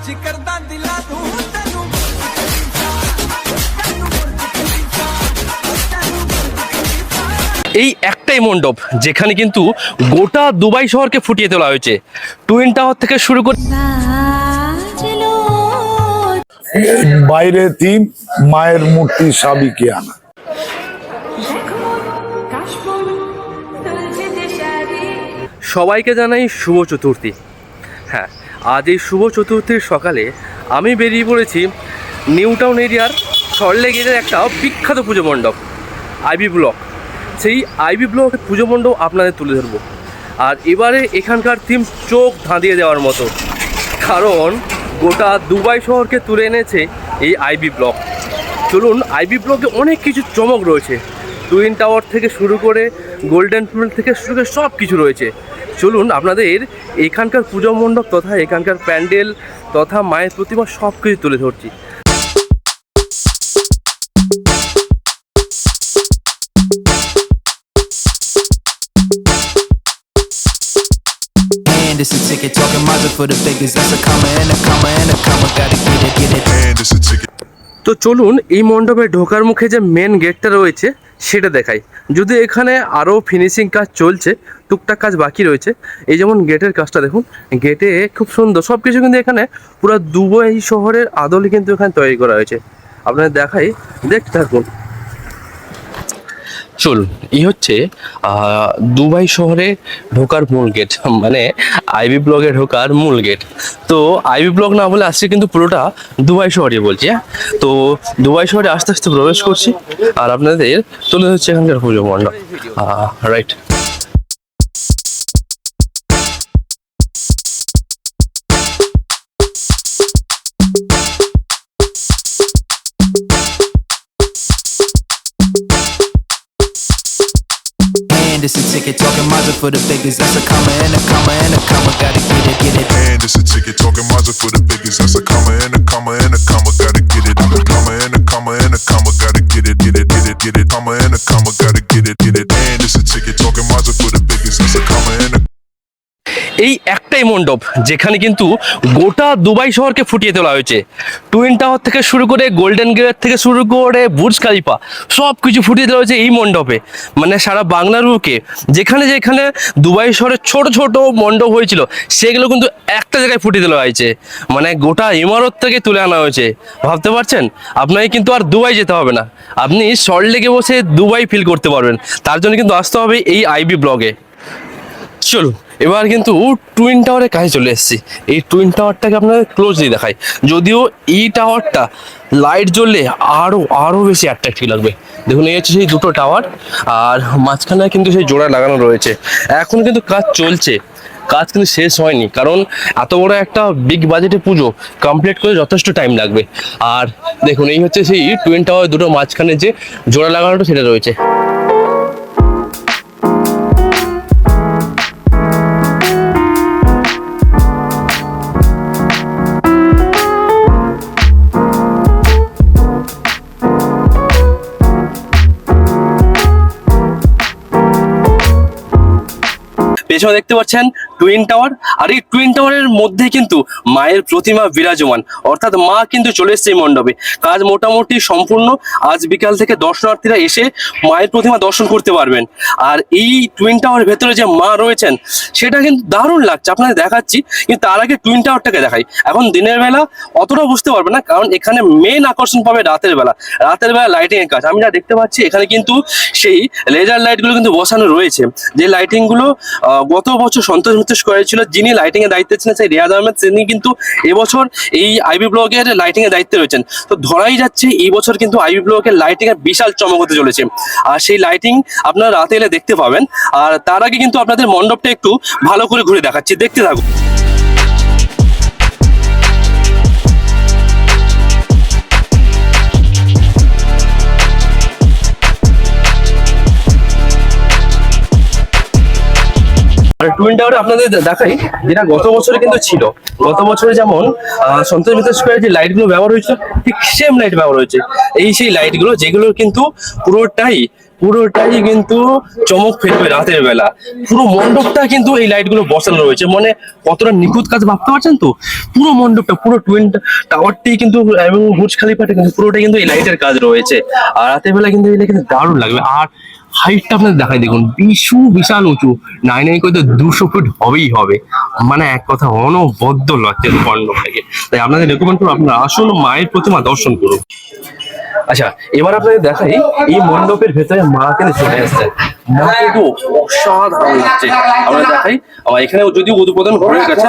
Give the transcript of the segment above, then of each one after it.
ਅੱਜ ਕਰਦਾ ਦਿਲਾਂ ਨੂੰ ਤੈਨੂੰ এই একটাই মণ্ডপ যেখানে কিন্তু গোটা দুবাই শহরকে ফুটিয়ে তোলা হয়েছে টুইন টাওয়ার থেকে শুরু করে সাজলো বাইরে থিম মায়ের মূর্তি সাবিকে আনা দেখো কাশবন তুলছে যে শাড়ি সবাইকে জানাই শুভ চতুর্থী হ্যাঁ আজ এই শুভ চতুর্থীর সকালে আমি বেরিয়ে পড়েছি নিউ টাউন এরিয়ার সরলেগেটের একটা বিখ্যাত পুজো মণ্ডপ, আইবি ব্লক। সেই আইবি ব্লক পুজো মণ্ডপ আপনাদের তুলে ধরবো। আর এবারে এখানকার থিম চোখ ধাঁধিয়ে দেওয়ার মতো। কারণ গোটা দুবাই শহরকে তুলে এনেছে এই আইবি ব্লক। চলুন, আইবি ব্লকে অনেক কিছু চমক রয়েছে। টুইন টাওয়ার থেকে শুরু করে গোল্ডেন ফুল থেকে শুরু করে সব কিছু রয়েছে চলুন আপনাদের এখানকার পুজো মণ্ডপ তথা এখানকার প্যান্ডেল তথা মায়ের প্রতিমা সব কিছু তুলে ধরছি it's a ticket talking Mazda for the biggest. That's a comma and a comma and a comma. Gotta get it, get it. And it's a ticket. তো চলুন এই মণ্ডপে ঢোকার মুখে যে মেন গেটটা রয়েছে সেটা দেখাই। যদি এখানে আরও ফিনিশিং কাজ চলছে, টুকটাক কাজ বাকি রয়েছে। এই যেমন গেটের কাজটা দেখুন গেটে খুব সুন্দর সব কিছু কিন্তু এখানে পুরো দুবাই শহরের আদলে কিন্তু এখানে তৈরি করা হয়েছে। আপনাদের দেখাই, দেখতে থাকুন। চলুন এই হচ্ছে দুবাই শহরে ঢোকার মূল গেট মানে আইবি ব্লকে ঢোকার মূল গেট তো আইবি ব্লক না বলে আসছে কিন্তু পুরোটা দুবাই শহরে বলছি হ্যাঁ? তো দুবাই শহরে আস্তে আস্তে প্রবেশ করছি, আর আপনাদের তুলে হচ্ছে এখানকার পুজো মণ্ডপ। Right And it's a ticket talking Mazda for the biggest. That's a comma and a comma and a comma. Gotta get it, get it. And it's a ticket talking Mazda for the biggest. That's a comma and a comma and a comma. Gotta get it. Comma and a comma and a comma. Gotta get it, get it, get it, get it. Comma and a comma. Gotta get it, get it. And it's a ticket talking Mazda for এই একটাই মণ্ডপ, যেখানে কিন্তু গোটা Dubai শহরকে ফুটিয়ে তোলা হয়েছে। টুইন টাওয়ার থেকে শুরু করে গোল্ডেন গেট থেকে শুরু করে বুর্জ খালিফা সব কিছু ফুটিয়ে তোলা হয়েছে এই মণ্ডপে। মানে সারা বাংলার বুকে যেখানে যেখানে দুবাই শহরে ছোট ছোট মণ্ডপ হয়েছিল, সেগুলো কিন্তু একটা জায়গায় ফুটিয়ে তোলা হয়েছে। মানে গোটা ইমারত থেকে তুলে আনা হয়েছে। ভাবতে পারছেন? আপনাকে কিন্তু আর দুবাই যেতে হবে না। আপনি সল্টলেকে বসে দুবাই ফিল করতে পারবেন। তার জন্য কিন্তু আসতে হবে এই আইবি ব্লগে চলুন। এবার কিন্তু টুইন টাওয়ারের কাছে চলে এসেছি। এই টুইন টাওয়ারটাকে আপনাদের ক্লোজলি দেখাই। যদিও এই টাওয়ারটা লাইট জ্বললে আরও আরও বেশি অ্যাট্রাক্টিভ লাগবে। দেখুন, এই হচ্ছে সেই দুটো টাওয়ার আর মাঝখানে কিন্তু সেই জোড়া লাগানো রয়েছে। এখন কিন্তু কাজ চলছে। কাজ কিন্তু শেষ হয়নি, কারণ এত বড় একটা বিগ বাজেটে পুজো কমপ্লিট করে যথেষ্ট টাইম লাগবে। আর দেখুন, এই হচ্ছে সেই টুইন টাওয়ার দুটো মাঝখানে যে জোড়া লাগানোটা সেটা রয়েছে। দেখতে পাচ্ছেন টুইন টাওয়ার আর এই টুইন টাওয়ারের মধ্যে কিন্তু মায়ের প্রতিমা বিরাজমান। অর্থাৎ মা কিন্তু চলে এসছে এই মণ্ডপে। কাজ মোটামুটি সম্পূর্ণ। আজ বিকাল থেকে দর্শনার্থীরা এসে মায়ের প্রতিমা দর্শন করতে পারবেন। আর এই টুইন টাওয়ারের ভেতরে যে মা রয়েছেন, সেটা কিন্তু দারুণ লাগছে। আপনাদের দেখাচ্ছি, কিন্তু তার আগে টুইন টাওয়ারটাকে দেখাই। এখন দিনের বেলা অতটা বুঝতে পারবে না, কারণ এখানে মেন আকর্ষণ পাবে রাতের বেলা। রাতের বেলা লাইটিং এর কাজ। আমি যা দেখতে পাচ্ছি, এখানে কিন্তু সেই লেজার লাইটগুলো কিন্তু বসানো রয়েছে। যে লাইটিংগুলো গত বছর সন্তোষ স্কোয়ারে করেছিল যিনি লাইটিং এর দায়িত্বে ছিলেন সেই রিয়াজ আহমেদ, তিনি কিন্তু এবছর এই আইবি ব্লকের লাইটিং এর দায়িত্বে রয়েছেন। তো ধরাই যাচ্ছে এই বছর কিন্তু আইবি ব্লকের লাইটিং এর বিশাল চমক হতে চলেছে। আর সেই লাইটিং আপনারা রাতে এলে দেখতে পাবেন। আর তার আগে কিন্তু আপনাদের মণ্ডপটা একটু ভালো করে ঘুরে দেখাচ্ছি। দেখতে থাকুন। টুইন টাওয়ারে আপনাদের দেখাই। যেটা গত বছরে কিন্তু ছিল। গত বছরে যেমন সন্তোষ মিত্র স্কোয়ারে যে লাইটগুলো ব্যবহার হয়েছে ঠিক সেম লাইট ব্যবহার হয়েছে। এই সেই লাইটগুলো যেগুলো কিন্তু পুরোটাই পুরোটাই কিন্তু চমক ফেলবে রাতের বেলা। পুরো মণ্ডপটা কিন্তু এই লাইটগুলো বসানো রয়েছে। মানে কতটা নিখুঁত কাজ ভাবতে পারছেন তো? পুরো মণ্ডপটা, পুরো টুইন টাওয়ারটি কিন্তু, এবং বুর্জ খালিফাটা কিন্তু পুরোটাই কিন্তু এই লাইটের কাজ রয়েছে। আর রাতের বেলা কিন্তু এটা কিন্তু দারুণ লাগবে। আর হাইটটা আপনাদের দেখাই, দেখুন, বিশু বিশাল উঁচু নাই নাই করে তো দুশো ফুট হবেই হবে। মানে এক কথা, অনবদ্য লাগছে মণ্ডপটাকে তাই আপনাদের রেকমেন্ড করব, আপনারা আসুন মায়ের প্রতিমা দর্শন করুন। আচ্ছা এবার আপনাদের দেখাই, এই মণ্ডপের ভেতরে মা কিন্তু চলে আসছে মা কিন্তু অসাধারণ লাগছে। আমরা দেখাই এখানে যদিও উদ্বোধন হয়ে গেছে,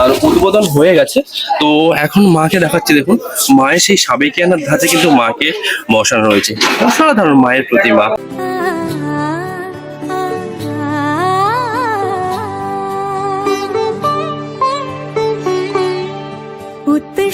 আর উদ্বোধন হয়ে গেছে, তো এখন মাকে দেখাচ্ছি, দেখুন, মায়ের সেই সাবেকিয়ানার ধাঁচে কিন্তু মাকে বসানো রয়েছে অসাধারণ মায়ের প্রতিমা।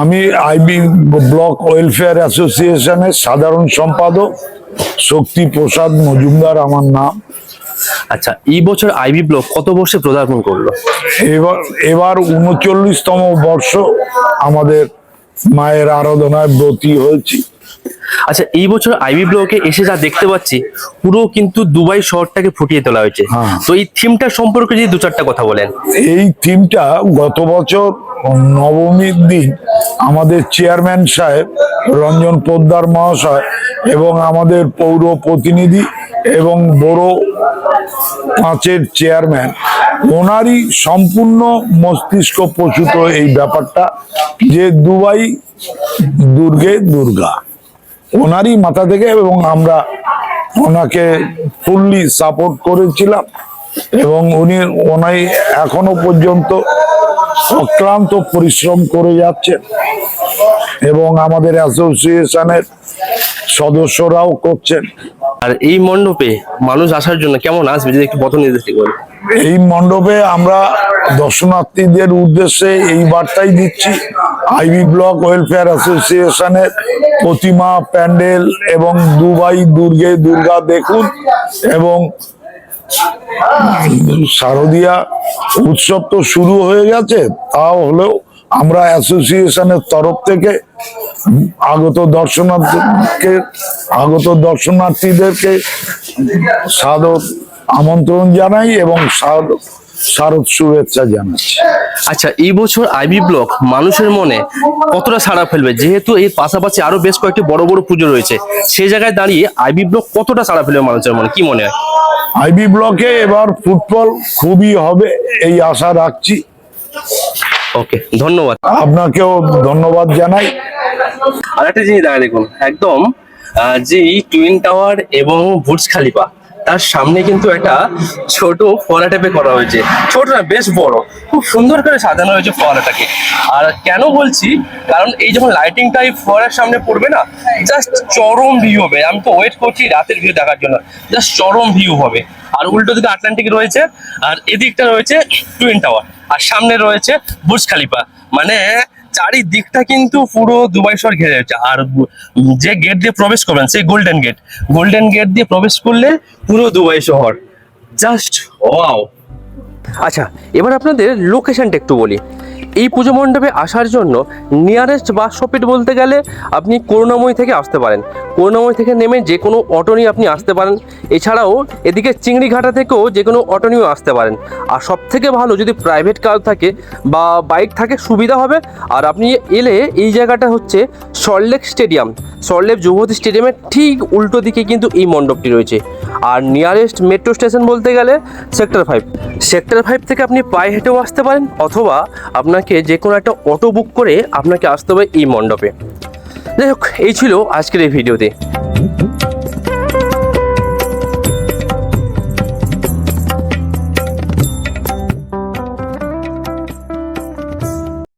আমি আইবি ব্লক ওয়েলফেয়ার অ্যাসোসিয়েশনের সাধারণ সম্পাদক শক্তি প্রসাদ মজুমদার আমার নাম। আচ্ছা এই বছর আইবি ব্লক কত বর্ষে পদার্পণ করল? এবার এবার উনচল্লিশতম বর্ষ আমাদের মায়ের আরাধনায় ব্রতী হয়েছি। আচ্ছা এই বছর আইবি ব্লকে এসে যা দেখতে পাচ্ছি পুরো কিন্তু দুবাই শহরটাকে ফুটিয়ে তোলা হয়েছে। হ্যাঁ। তো এই থিমটা সম্পর্কে যদি দু চারটা কথা বলেন। এই থিমটা গত বছর নবমীর দিন আমাদের চেয়ারম্যান সাহেব, রঞ্জন পোদ্দার মহাশয় এবং আমাদের পৌর প্রতিনিধি এবং বড় পাঁচের চেয়ারম্যান, ওনারই সম্পূর্ণ মস্তিষ্ক প্রসূত এই ব্যাপারটা যে দুবাই দুর্গে দুর্গা। ওনারই মাথা থেকে এবং আমরা ওনাকে ফুললি সাপোর্ট করেছিলাম। এবং উনি ওনাই এখনও পর্যন্ত অক্লান্ত পরিশ্রম করে যাচ্ছেন। এবং আমাদের অ্যাসোসিয়েশনের সদস্যরাও করছেন। আর এই মণ্ডপে মানুষ আসার জন্য কেমন আসবে? যদি একটু পথ নির্দেশ এই মণ্ডপে আমরা দর্শনার্থীদের উদ্দেশ্যে এই বার্তাই দিচ্ছি। আইবি ব্লক ওয়েলফেয়ার অ্যাসোসিয়েশনের প্রতিমা প্যান্ডেল এবং দুবাই দুর্গে দুর্গা দেখুন এবং শারদীয়া উৎসব তো শুরু হয়ে গেছে, তাও হলেও আমরা অ্যাসোসিয়েশনের তরফ থেকে আগত দর্শনার্থীকে আগত দর্শনার্থীদেরকে সাদর আমন্ত্রণ জানাই এবং শারদ শুভেচ্ছা জানাচ্ছি। আচ্ছা এই বছর আইবি ব্লক মানুষের মনে কতটা সাড়া ফেলবে? যেহেতু এর পাশাপাশি আরও বেশ কয়েকটি বড় বড় পুজো রয়েছে সেই জায়গায় দাঁড়িয়ে আইবি ব্লক কতটা সাড়া ফেলবে মানুষের মনে? কি মনে হয়? আইবি ব্লকে এবার ফুটবল খুবই হবে এই আশা রাখছি। ওকে ধন্যবাদ। আপনাকেও ধন্যবাদ জানাই। আর একটা জিনিস দেখা দেখুন একদম যে টুইন টাওয়ার এবং বুর্জ খালিফা তার সামনে কিন্তু একটা ছোট ফোয়ারা টাইপে করা হয়েছে। ছোট না, বেশ বড়। খুব সুন্দর করে সাজানো হয়েছে ফোয়ারাটাকে। আর কেন বলছি? কারণ এই যখন লাইটিংটা এই ফোয়ারার সামনে পড়বে না জাস্ট চরম ভিউ হবে। আমি তো ওয়েট করছি রাতের ভিউ দেখার জন্য। জাস্ট চরম ভিউ হবে। আর উল্টো দিকে আটলান্টিক রয়েছে, আর এদিকটা রয়েছে টুইন টাওয়ার আর সামনে রয়েছে বুর্জ খালিফা মানে চারিদিকটা কিন্তু পুরো দুবাই শহর ঘেরে রয়েছে আর যে গেট দিয়ে প্রবেশ করবেন, সেই গোল্ডেন গেট গোল্ডেন গেট দিয়ে প্রবেশ করলে পুরো দুবাই শহর। জাস্ট ওয়াও আচ্ছা এবার আপনাদের লোকেশনটা একটু বলি। এই পুজো মণ্ডপে আসার জন্য নিয়ারেস্ট বাস স্টপেজ বলতে গেলে আপনি করুণাময়ী থেকে আসতে পারেন। করুণাময়ী থেকে নেমে যে কোনো অটো নিয়ে আপনি আসতে পারেন। এছাড়াও এদিকে চিংড়িঘাটা থেকেও যে কোনো অটো নিয়েও আসতে পারেন। আর সব থেকে ভালো যদি প্রাইভেট কার থাকে বা বাইক থাকে সুবিধা হবে। আর আপনি এলে এই জায়গাটা হচ্ছে সল্টলেক স্টেডিয়াম। সল্টলেক যুবতী স্টেডিয়ামের ঠিক উল্টো দিকে কিন্তু এই মণ্ডপটি রয়েছে। আর নিয়ারেস্ট মেট্রো স্টেশন বলতে গেলে সেক্টর ফাইভ। সেক্টর ফাইভ থেকে আপনি পায়ে হেঁটেও আসতে পারেন। অথবা আপনাকে যে কোনো একটা অটো বুক করে আপনাকে আসতে হবে এই মণ্ডপে। যাই হোক, এই ছিল আজকের এই ভিডিওতে।